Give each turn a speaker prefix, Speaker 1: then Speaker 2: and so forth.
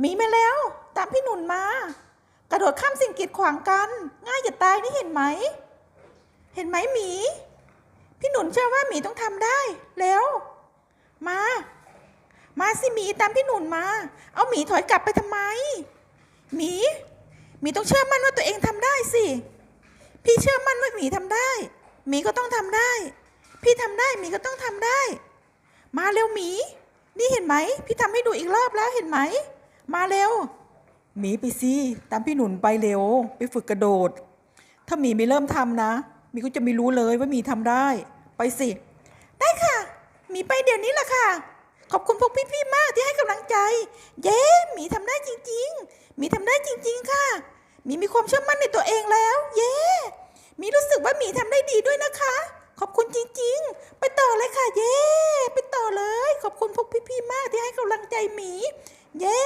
Speaker 1: หมีมาแล้ว ตามพี่หนุนมา กระโดดข้ามสิ่งกีดขวางกัน ง่ายจะตายนี่เห็นไหม เห็นไหมหมี พี่หนุนเชื่อว่าหมีต้องทำได้เร็วมา มาสิหมีตามพี่หนุนมา เอาหมีถอยกลับไปทำไม หมี หมีต้องเชื่อมั่นว่าตัวเองทำได้สิ พี่เชื่อมั่นว่าหมีทำได้ หมีก็ต้องทำได้ พี่ทำได้หมีก็ต้องทำได้ มาเร็วหมี นี่เห็นไหม พี่ทำให้ดูอีกรอบแล้วเห็นไหม มาเร็ว
Speaker 2: หมีไปสิตามพี่หนุนไปเร็ว ไปฝึกกระโดด ถ้าหมีไม่เริ่มทำนะหมีก็จะไม่รู้เลยว่าหมีทำได้ ไปสิ
Speaker 1: ได้ค่ะ หมีไปเดี๋ยวนี้ละค่ะ ขอบคุณพวกพี่ๆมากที่ให้กำลังใจ เย้หมีทำได้จริง ๆ หมีทำได้จริง ๆ ค่ะ หมีมีความเชื่อมั่นในตัวเองแล้ว เย้หมีรู้สึกว่าหมีทำได้ดีด้วยนะคะ ขอบคุณจริง ๆ ไปต่อเลยค่ะ เย้ไปต่อเลย ขอบคุณพวกพี่ๆมากที่ให้กำลังใจหมี เย้